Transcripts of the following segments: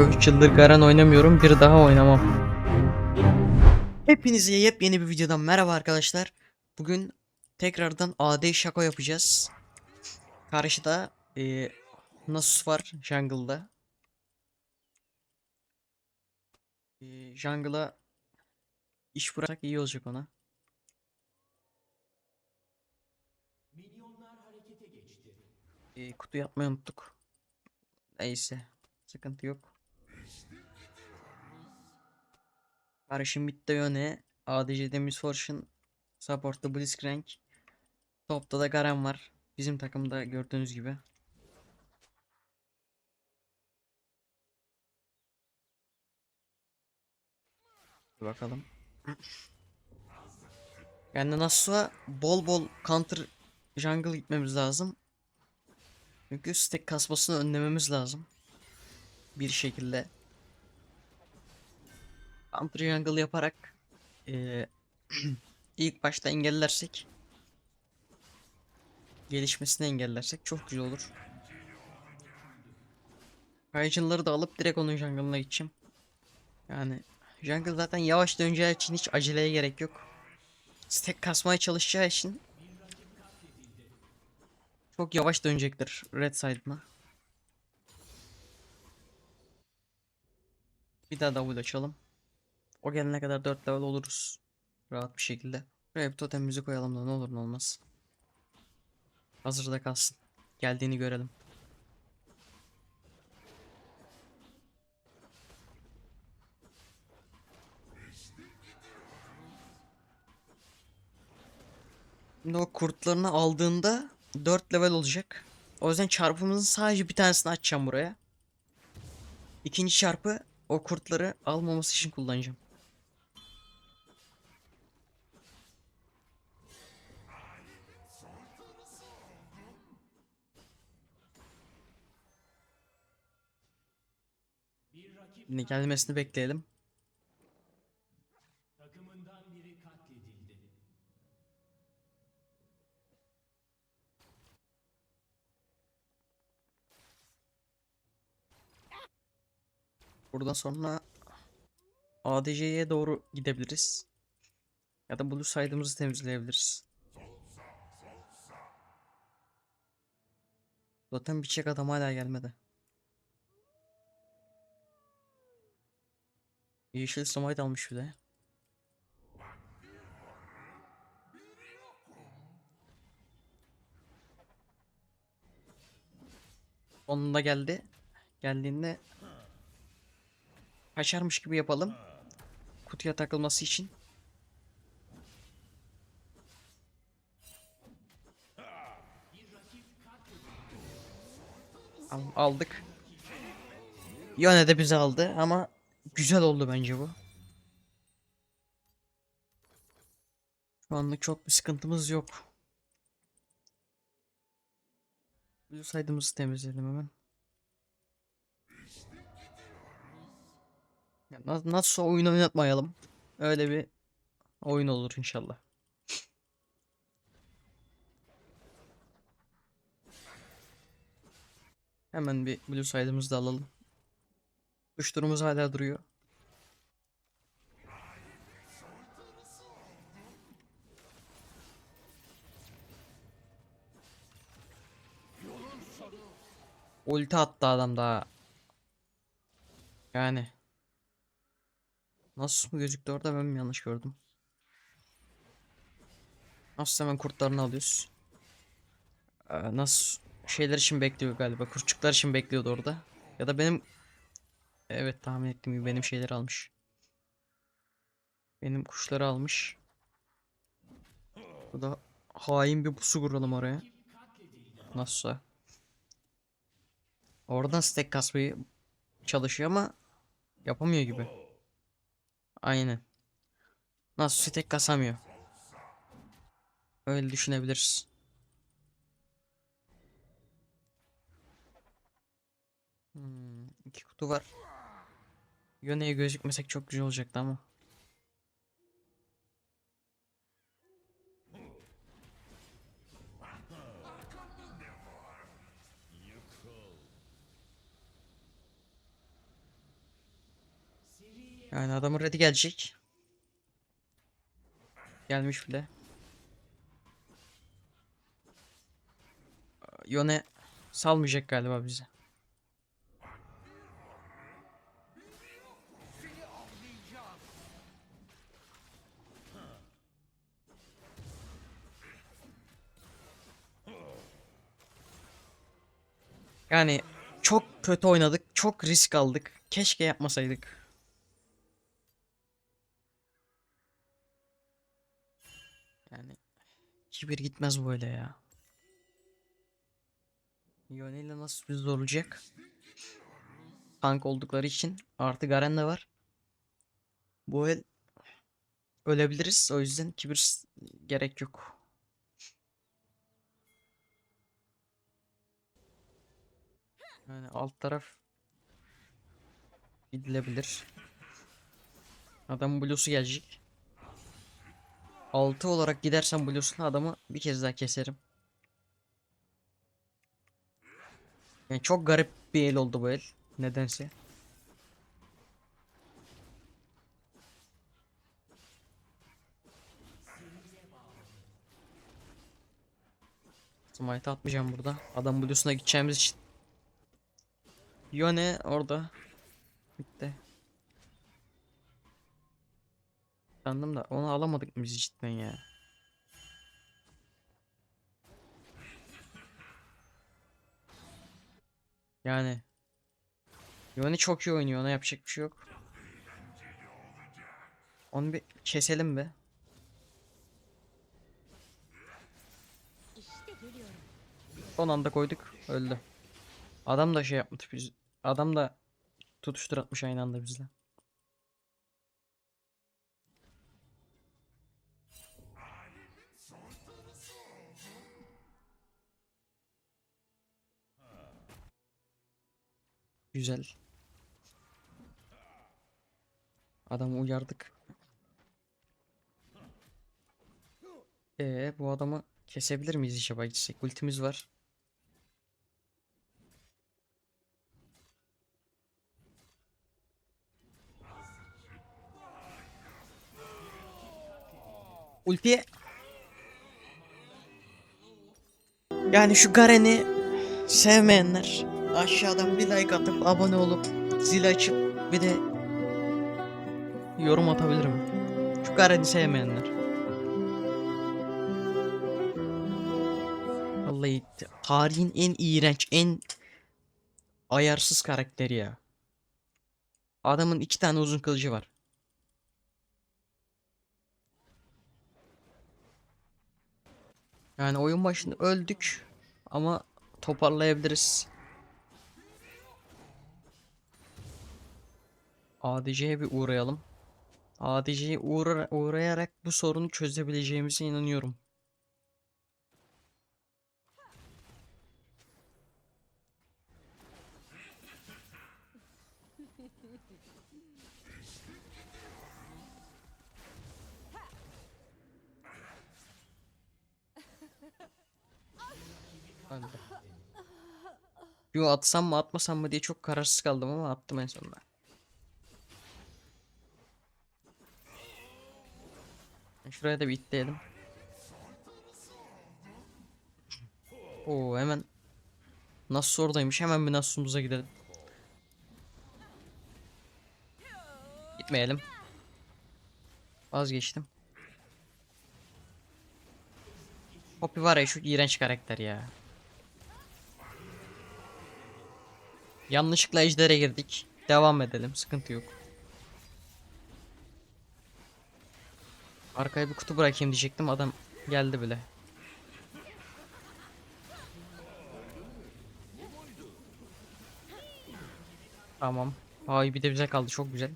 Kanka 3 yıldır Garen oynamıyorum. Bir daha oynamam. Hepinize yepyeni bir videodan merhaba arkadaşlar. Bugün tekrardan AD Şako yapacağız. Karşıda eee Nasus var jungle'da. Eee jungle'a iş bıraksak iyi olacak ona. Eee, kutu yapmayı unuttuk. Neyse. Sıkıntı yok. Karışım bitti yöne. ADC'de Miss Fortune. Support'ta Blitzcrank. Topta da Garen var. Bizim takımda gördüğünüz gibi. Bakalım. Yani Nasu'a bol bol counter jungle gitmemiz lazım. Çünkü stack kasmasını önlememiz lazım. Bir şekilde. Counter jungle yaparak eee, ilk başta engellersek gelişmesini engellersek çok güzel olur. Kayıcıları da alıp direkt onun jungle'ına gideceğim. Yani jungle zaten yavaş döneceği için hiç aceleye gerek yok. Stack kasmaya çalışacağı için çok yavaş dönecektir red side'ına. Bir daha double açalım. O gelene kadar 4 level oluruz. Rahat bir şekilde. Buraya bir totemimizi koyalım da ne olur ne olmaz. Hazırda kalsın. Geldiğini görelim. Şimdi o kurtlarını aldığında 4 level olacak. O yüzden çarpımızın sadece bir tanesini açacağım buraya. İkinci çarpı o kurtları almaması için kullanacağım. Gelmesini bekleyelim. Buradan sonra ADC'ye doğru gidebiliriz. Ya da blue side'ımızı temizleyebiliriz. Zaten biçek adam hala gelmedi. Yeşil smite almış bir de. Sonunda geldi. Geldiğinde kaçarmış gibi yapalım. Kutuya takılması için. Al- aldık. Yone de bizi aldı ama güzel oldu bence bu. Şu anlık çok bir sıkıntımız yok. Blue side'ımızı temizledim hemen. Ya na- nasıl oyun oynatmayalım. Öyle bir oyun olur inşallah. Hemen bir blue side'ımızı da alalım. Kuşturumuz hala duruyor. Ulti attı adam daha. Yani. Nasıl mı gözüktü orada ben mi yanlış gördüm? Nasıl hemen kurtlarını alıyoruz. Ee, nasıl şeyler için bekliyor galiba. Kurtçuklar için bekliyordu orada. Ya da benim Evet tahmin ettiğim gibi benim şeyleri almış. Benim kuşları almış. Bu da hain bir pusu kuralım oraya. Nasılsa. Oradan stack kasmayı çalışıyor ama yapamıyor gibi. Aynen. Nasıl stack kasamıyor. Öyle düşünebiliriz. Hmm, iki kutu var. Yöneye gözükmesek çok güzel olacaktı ama. Yani adamın ready gelecek. Gelmiş bile. Yone salmayacak galiba bizi. Yani çok kötü oynadık, çok risk aldık. Keşke yapmasaydık. Yani 2-1 gitmez böyle ya. Yone nasıl bir olacak? Tank oldukları için artı Garen de var. Bu el ölebiliriz. O yüzden 2-1 gerek yok. Yani alt taraf gidilebilir. Adam Blues'u gelecek. 6 olarak gidersem Blues'la adamı bir kez daha keserim. Yani çok garip bir el oldu bu el. Nedense. Smite atmayacağım burada. Adam Blues'una gideceğimiz için. Yone orada. Bitti. Sandım da onu alamadık biz cidden ya? Yani Yone çok iyi oynuyor ona yapacak bir şey yok. Onu bir keselim be. Son anda koyduk öldü. Adam da şey yapmış biz. Adam da tutuştur atmış aynı anda bizle. Güzel. Adamı uyardık. Ee, bu adamı kesebilir miyiz acaba gitsek? Ultimiz var. Ultiye Yani şu Garen'i sevmeyenler aşağıdan bir like atıp abone olup zil açıp bir de yorum atabilirim. Şu Garen'i sevmeyenler. Vallahi tarihin en iğrenç, en ayarsız karakteri ya. Adamın iki tane uzun kılıcı var. Yani oyun başında öldük ama toparlayabiliriz. ADC'ye bir uğrayalım. ADC'ye uğra uğrayarak bu sorunu çözebileceğimize inanıyorum. Öldü. Yo atsam mı atmasam mı diye çok kararsız kaldım ama attım en sonunda. Şuraya da bir itleyelim. Oo hemen Nasus oradaymış. Hemen bir Nasus'umuza gidelim. Gitmeyelim. Vazgeçtim. Poppy var ya şu iğrenç karakter ya. Yanlışlıkla ejdere girdik. Devam edelim. Sıkıntı yok. Arkaya bir kutu bırakayım diyecektim. Adam geldi bile. Tamam. Ay bir de bize kaldı. Çok güzel.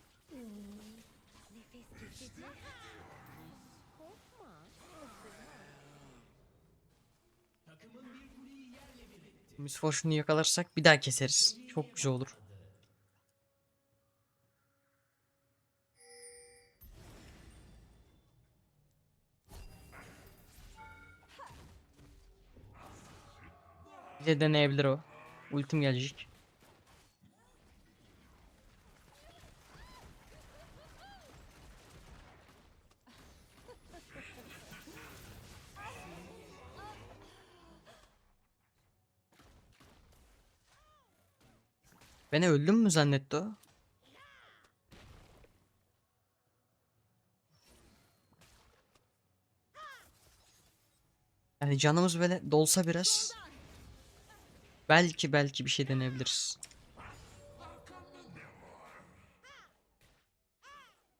Miss yakalarsak bir daha keseriz. Çok güzel olur. Bir de deneyebilir o. Ultim gelecek. Beni öldüm mü zannetti o? Yani canımız böyle dolsa biraz. Belki belki bir şey deneyebiliriz.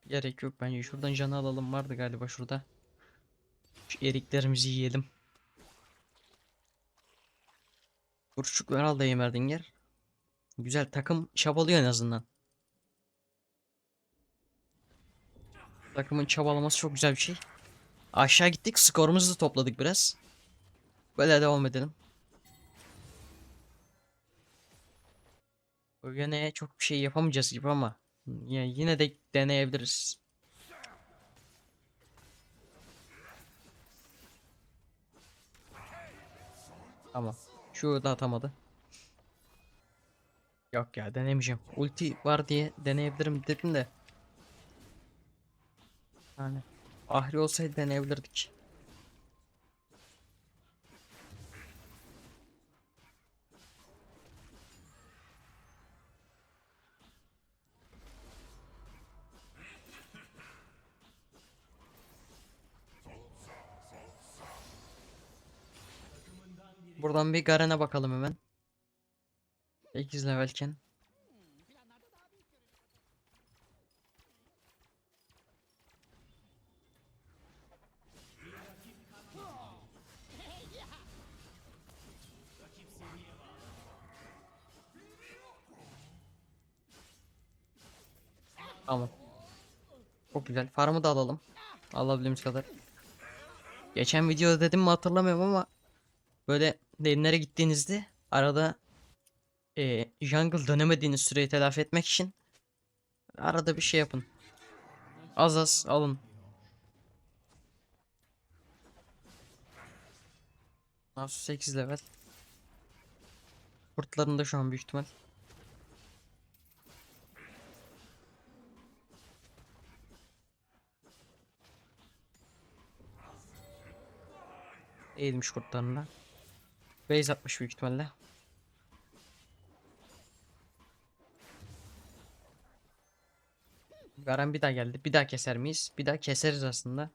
Gerek yok bence. Şuradan canı alalım. Vardı galiba şurada. Şu eriklerimizi yiyelim. Burçukları al da Yemerdinger. Güzel takım çabalıyor en azından. Takımın çabalaması çok güzel bir şey. Aşağı gittik. Skorumuzu da topladık biraz. Böyle devam edelim. Yine çok bir şey yapamayacağız gibi ama ya yine de deneyebiliriz. Tamam. Şu da atamadı. Yok ya denemeyeceğim. Ulti var diye deneyebilirim dedim de. Yani Ahri olsaydı deneyebilirdik. Buradan bir Garen'e bakalım hemen. 8 levelken. Tamam. Çok güzel. Farmı da alalım. Alabildiğimiz kadar. Geçen videoda dedim mi hatırlamıyorum ama böyle derinlere gittiğinizde arada e, jungle dönemediğiniz süreyi telafi etmek için arada bir şey yapın. Az az alın. Nasus 8 level. Kurtların da şu an büyük ihtimal. Eğilmiş kurtlarına. Base atmış büyük ihtimalle. Garen bir daha geldi. Bir daha keser miyiz? Bir daha keseriz aslında.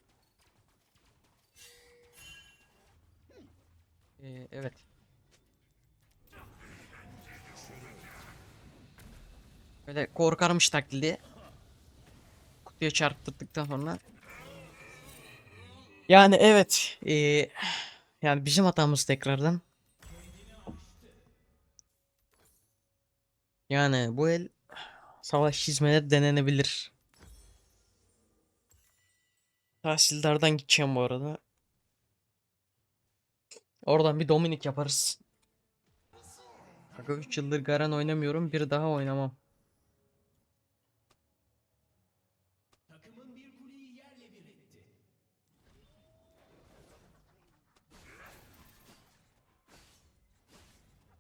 Ee, evet. Böyle korkarmış taklidi. Kutuya çarptırdıktan sonra. Yani evet. ee, yani bizim hatamız tekrardan. Yani bu el savaş çizmeleri denenebilir. Tahsildardan gideceğim bu arada. Oradan bir Dominik yaparız. Aga 3 yıldır Garen oynamıyorum. Bir daha oynamam.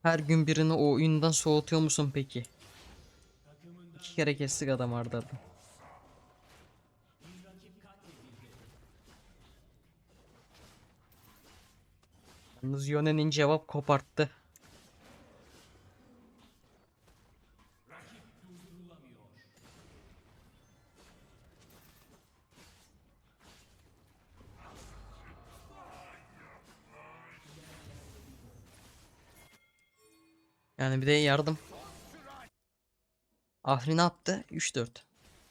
Her gün birini o oyundan soğutuyor musun peki? Kere kestik adam arda arda. Yalnız Yone'nin cevap koparttı. Yani bir de yardım. Ahri ne yaptı? 3-4.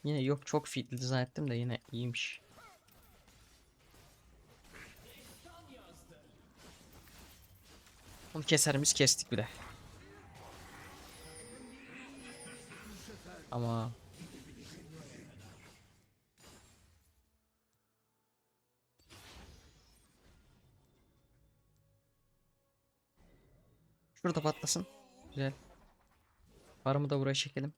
Yine yok çok fitli zannettim de yine iyiymiş. Onu keser miyiz? Kestik bile. Ama Şurada patlasın. Güzel. Farmı da buraya çekelim.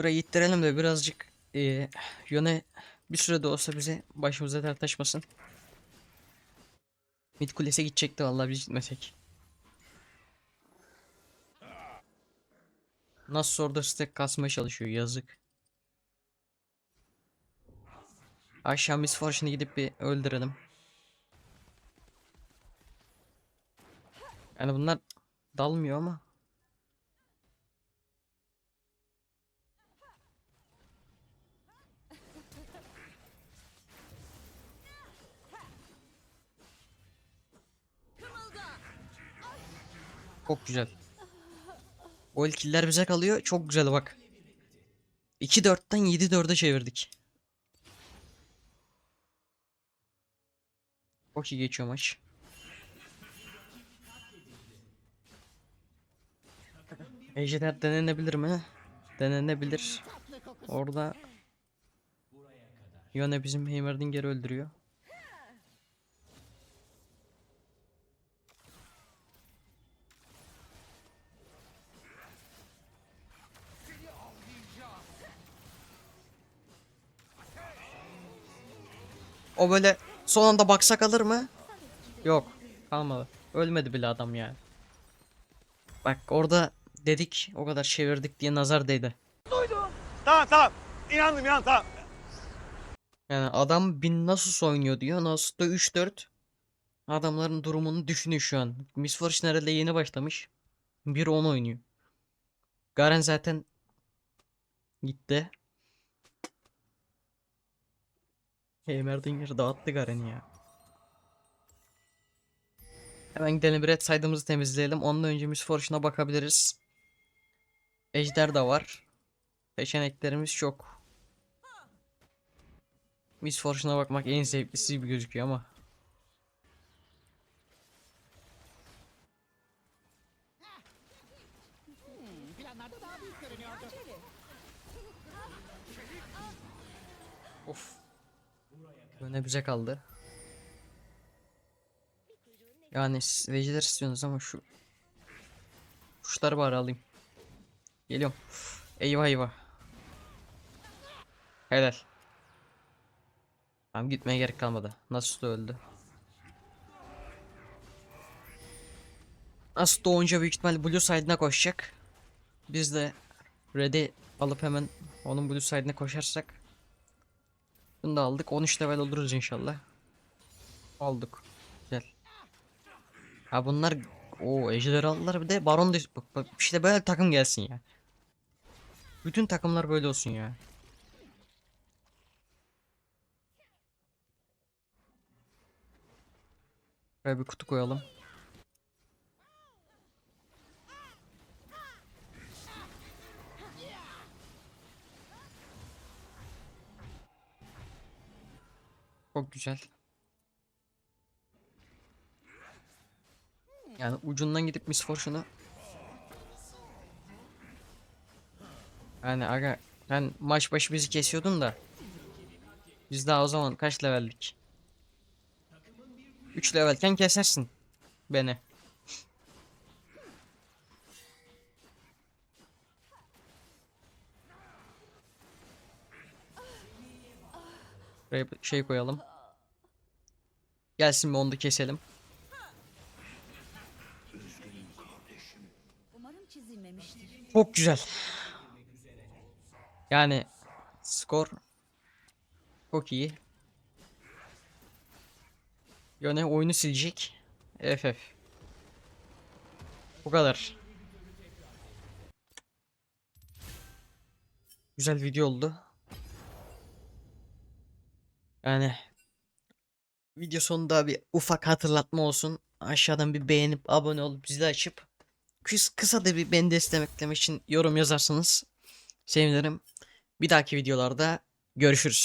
Burayı ittirelim de birazcık e, yöne bir sürede olsa bize başımıza dert açmasın. Mid kulese gidecekti vallahi biz gitmesek. Nasıl orada stack kasmaya çalışıyor yazık. Aşağı Miss Fortune'ı gidip bir öldürelim. Yani bunlar dalmıyor ama Çok güzel. O ilk killer bize kalıyor. Çok güzel bak. 2-4'ten 7-4'e çevirdik. Çok iyi geçiyor maç. Ejder denenebilir mi? Denenebilir. Orada Yone bizim Heimerdinger'i öldürüyor. O böyle son anda baksa kalır mı? Yok. Kalmadı. Ölmedi bile adam yani. Bak orada dedik o kadar çevirdik diye nazar değdi. Tamam tamam. İnandım inandım tamam. Yani adam bin Nasus oynuyor diyor. Nasus'ta 3-4. Adamların durumunu düşünüyor şu an. Miss Fortune herhalde yeni başlamış. 1-10 oynuyor. Garen zaten gitti. Heimerdinger dağıttı Garen'i ya. Hemen gidelim red side'ımızı temizleyelim. Ondan önce Miss bakabiliriz. Ejder de var. Seçeneklerimiz çok. Miss bakmak en zevklisi gibi gözüküyor ama. Of. Öne bize kaldı. Yani siz istiyorsunuz ama şu kuşları bari alayım. Geliyorum. Eyvah eyvah. Helal. Tamam gitmeye gerek kalmadı. Nasus da öldü. Nasus doğunca büyük ihtimalle Blue side'ına koşacak. Biz de Red'i alıp hemen onun Blue side'ine koşarsak. Bunu da aldık. 13 level oluruz inşallah. Aldık. Güzel. Ha bunlar o ejder aldılar bir de baron da bak, bak işte böyle takım gelsin ya. Bütün takımlar böyle olsun ya. Buraya bir kutu koyalım. Çok güzel. Yani ucundan gidip Miss Fortune'u Yani aga ben maç başı bizi kesiyordun da Biz daha o zaman kaç leveldik? 3 levelken kesersin beni. Buraya şey koyalım. Gelsin bir onu da keselim. Çok güzel. Yani skor çok iyi. Yöne oyunu silecek. FF. Bu kadar. Güzel video oldu. Yani video sonunda bir ufak hatırlatma olsun. Aşağıdan bir beğenip abone olup zili açıp kıs kısa da bir beni desteklemek için yorum yazarsanız sevinirim. Bir dahaki videolarda görüşürüz.